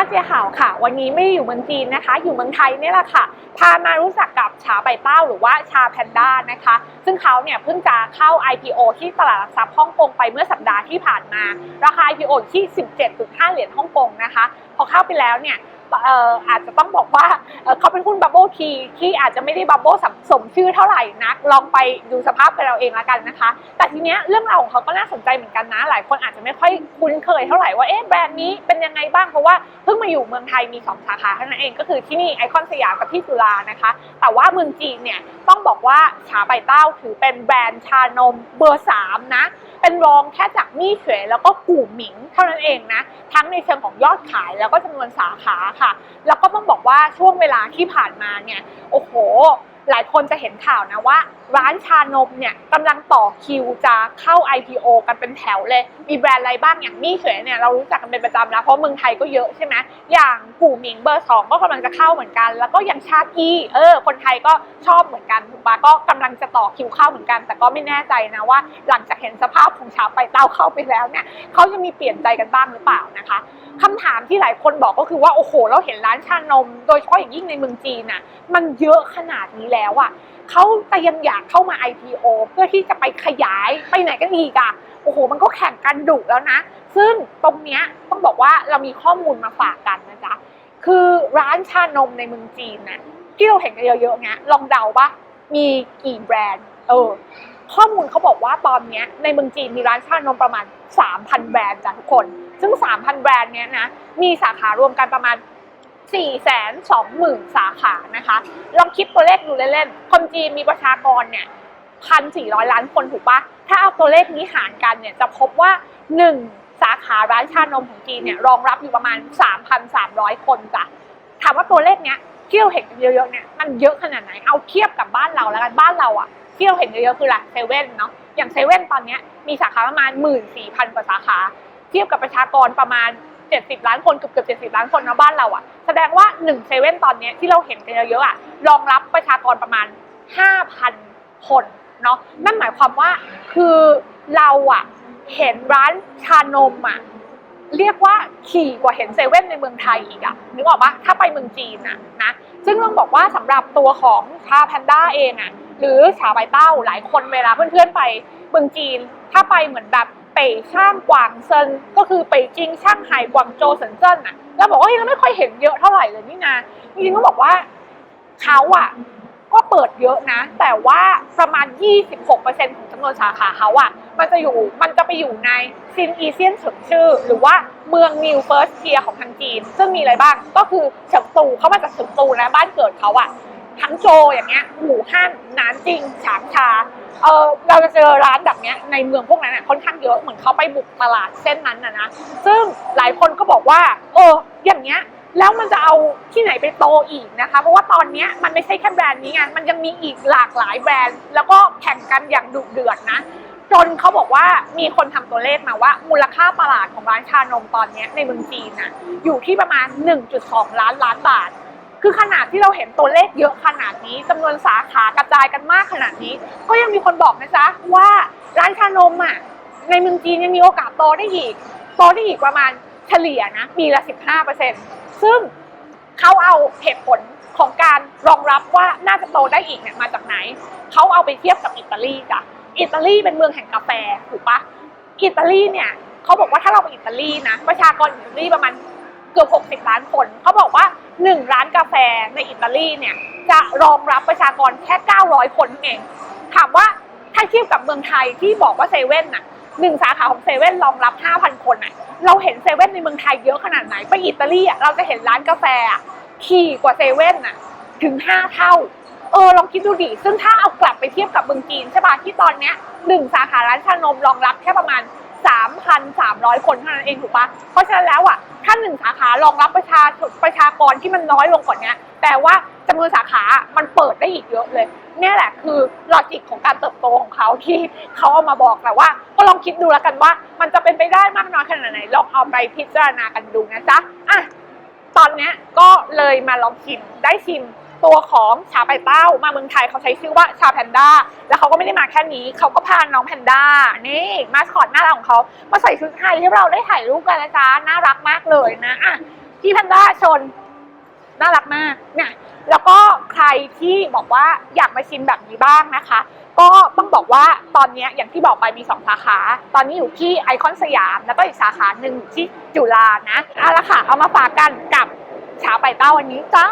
อาเจียข่าวค่ะ วันนี้ไม่ได้อยู่เมืองจีนนะคะ อยู่เมืองไทยนี่แหละค่ะ พามารู้จักกับชาใบเต้าหรือว่าชาแพนด้านะคะ ซึ่งเขาเนี่ยเพิ่งจะเข้า IPO ที่ตลาดหลักทรัพย์ฮ่องกงไปเมื่อสัปดาห์ที่ผ่านมา ราคา IPO ที่ 17.5 เหรียญฮ่องกงนะคะ พอเข้าไปแล้วเนี่ย อ่ออาจจะต้องบอกว่าเขาเป็นหุ้นบับเบิลทีที่อาจจะไม่ได้บับเบิลสมชื่อเท่าไหร่นัก ลองไปดูสภาพกันเราเองละกันนะคะ แต่ทีเนี้ยเรื่องราวของเขาก็น่าสนใจเหมือนกันนะ หลายคนอาจจะไม่ค่อยคุ้นเคยเท่าไหร่ว่าเอ๊ะแบรนด์นี้เป็นยังไงบ้างเพราะว่าเพิ่งมาอยู่เมืองไทยมี 2 สาขาเท่านั้นเองก็คือที่นี่ไอคอนสยามกับที่จุฬานะคะ แต่ว่าเมืองจีนเนี่ยต้องบอกว่าชาใบเต้าถือเป็นแบรนด์ชานมเบอร์สามนะ เป็นรองแค่จากมี่เฉยแล้วก็กู่หมิงเท่านั้นเองนะ ทั้งในเชิงของยอดขายแล้วก็จำนวนสาขาค่ะ แล้วก็ต้องบอกว่าช่วงเวลาที่ผ่านมาเนี่ย โอ้โห หลายคนจะเห็นข่าวนะว่า ร้านชานมเนี่ยกำลังต่อคิวจะเข้า IPO กันเป็นแถวเลย มีแบรนด์อะไรบ้างอย่างมี่เฉยเนี่ยเรารู้จักกันเป็นประจำแล้วเพราะเมืองไทยก็เยอะใช่ไหมอย่างกู่หมิงเบอร์สองก็กำลังจะเข้าเหมือนกัน แล้วก็อย่างชากีเออ คนไทยก็ชอบเหมือนกันถูกปะก็กำลังจะต่อคิวเข้าเหมือนกัน แต่ก็ไม่แน่ใจนะว่า หลังจากเห็นสภาพของชาไปเต้าเข้าไปแล้วเนี่ยเขาจะมีเปลี่ยนใจกันบ้างหรือเปล่านะคะคำถามที่หลายคนบอกก็คือว่าโอ้โห เราเห็นร้านชานม โดยเฉพาะอย่างยิ่งในเมืองจีนน่ะมันเยอะขนาดนี้แล้วอะเขาแต่ยังอยากเข้ามา IPO เพื่อที่จะไปขยายไปไหนกันอีกอะโอ้โห มันก็แข่งกันดุแล้วนะ ซึ่งตรงเนี้ยต้องบอกว่าเรามีข้อมูลมาฝากกันนะจ๊ะ คือร้านชานมในเมืองจีนน่ะที่เราเห็นกันเยอะๆเงี้ยลองเดาปะมีกี่แบรนด์ เออ ข้อมูลเขาบอกว่าตอนเนี้ยในเมืองจีนมีร้านชานมประมาณ 3,000 แบรนด์จ้ะทุกคน ซึ่ง 3,000 แบรนด์เนี้ยนะ มีสาขารวมกันประมาณ 420,000 สาขานะคะ ลองคิดตัวเลขดูเล่นๆ คนจีนมีประชากรเนี่ย 1,400 ล้านคนถูกปะถ้าเอาตัวเลขนี้หารกันเนี่ย จะพบว่า 1 สาขาร้านชานมของจีนเนี่ย รองรับอยู่ประมาณ 3,300 คนจ้ะ ถามว่าตัวเลขเนี้ยที่เราเห็นเยอะๆเนี่ย มันเยอะขนาดไหน เอาเทียบกับบ้านเราแล้วกัน บ้านเราอะที่เราเห็นเยอะๆคือร้านเซเว่นเนาะ อย่างเซเว่นตอนเนี้ยมีสาขาประมาณ 14,000 กว่าสาขา เทียบกับประชากรประมาณ 70 ล้านคนเกือบเกือบ70 ล้านคนนะบ้านเราอะแสดงว่า1เซเว่นตอนนี้ที่เราเห็นกันเยอะๆอะรองรับประชากรประมาณ 5,000 คนเนาะนั่นหมายความว่าคือเราอะเห็นร้านชานมอะเรียกว่าขี่กว่าเห็นเซเว่นในเมืองไทยอีกอะนึกออกปะถ้าไปเมืองจีนอะนะซึ่งต้องบอกว่าสำหรับตัวของชาแพนด้าเองอะหรือชาใบเต้าหลายคนเวลาเพื่อนๆไปเมืองจีน ถ้าไปเหมือนแบบ เป่ยช่างกวางเซินก็คือเป่ยจิงช่างไห่กวางโจวเซินเจิ้นอะเราบอกว่าเฮ้ยเราไม่ค่อยเห็นเยอะเท่าไหร่เลยนี่นะจริงๆต้องบอกว่าเขาอะก็เปิดเยอะนะ แต่ว่าประมาณ 26%ของจำนวนสาขาเขาอะมันจะอยู่มันจะไปอยู่ในซินอีเซียนเฉิงชื่อ หรือว่าเมืองนิวเฟิร์สเทียของทางจีน ซึ่งมีอะไรบ้างก็คือเฉิงตูเขามาจากเฉิงตูนะบ้านเกิดเขาอะ ทั้งโจอย่างเงี้ยหูฮั่นนานจริงฉางชาเออเราจะเจอร้านแบบเนี้ยในเมืองพวกนั้นน่ะค่อนข้างเยอะเหมือนเขาไปบุกตลาดเส้นนั้นนะนะซึ่งหลายคนก็บอกว่า เออ อย่างเงี้ยแล้วมันจะเอาที่ไหนไปโตอีกนะคะ เพราะว่าตอนเนี้ยมันไม่ใช่แค่แบรนด์นี้ไงมันยังมีอีกหลากหลายแบรนด์ แล้วก็แข่งกันอย่างดุเดือดนะ จนเขาบอกว่ามีคนทำตัวเลขมาว่า มูลค่าตลาดของร้านชานมตอนเนี้ยในเมืองจีนน่ะอยู่ที่ประมาณ 1.2 ล้านล้านบาท คือขนาดที่เราเห็นตัวเลขเยอะขนาดนี้จำนวนสาขากระจายกันมากขนาดนี้ ก็ยังมีคนบอกนะจ๊ะว่าร้านชานมอะในเมืองจีนยังมีโอกาสโตได้อีก โตได้อีกประมาณเฉลี่ยนะปีละ15%ซึ่งเขาเอาเหตุผลของการรองรับว่าน่าจะโตได้อีกเนี่ยมาจากไหน เขาเอาไปเทียบกับอิตาลีจ้ะอิตาลีเป็นเมืองแห่งกาแฟถูกปะอิตาลีเนี่ยเขาบอกว่าถ้าเราไปอิตาลีนะประชากรอิตาลีประมาณ เกือบ 60 ล้านคน เขาบอกว่า 1 ร้านกาแฟในอิตาลีเนี่ย จะรองรับประชากรแค่ 900 คนเอง ถามว่าถ้าเทียบกับเมืองไทยที่บอกว่าเซเว่นน่ะหนึ่งสาขาของเซเว่นรองรับ 5,000 คนน่ะ เราเห็นเซเว่นในเมืองไทยเยอะขนาดไหน ไปอิตาลีอะเราจะเห็นร้านกาแฟขี่กว่าเซเว่นน่ะถึง 5 เท่า เออลองคิดดูดิ ซึ่งถ้าเอากลับไปเทียบกับเมืองจีนใช่ป่ะที่ตอนเนี้ยหนึ่งสาขาร้านชานมรองรับแค่ประมาณ 3,300 คนเท่านั้นเองถูกปะเพราะฉะนั้นแล้วอะถ้าหนึ่งสาขารองรับประชาชนประชากรที่มันน้อยลงกว่านี้แปลว่าจำนวนสาขามันเปิดได้อีกเยอะเลยนี่แหละคือลอจิกของการเติบโตของเขาที่เขาเอามาบอกแต่ว่า ก็ลองคิดดูแล้วกันว่า มันจะเป็นไปได้มากน้อยขนาดไหนลองเอาไปพิจารณากันดูนะจ๊ะอะตอนนี้ก็เลยมาลองชิมได้ชิม ตัวของชาไปเต้ามาเมืองไทยเขาใช้ชื่อว่าชาแพนด้าแล้วเขาก็ไม่ได้มาแค่นี้เขาก็พาน้องแพนด้านี่มาสคอตหน้ารักของเขามาใส่ชุดไทยให้เราได้ถ่ายรูปกันนะจ๊ะน่ารักมากเลยนะอะพี่แพนด้าชนน่ารักมากเนี่ยแล้วก็ใครที่บอกว่าอยากมาชิมแบบนี้บ้างนะคะ ก็ต้องบอกว่าตอนนี้อย่างที่บอกไปมีสองสาขา ตอนนี้อยู่ที่ไอคอนสยาม แล้วก็อีกสาขาหนึ่งอยู่ที่จุฬานะเอาละค่ะเอามาฝากกันกับชาไปเต้าวันนี้จ้า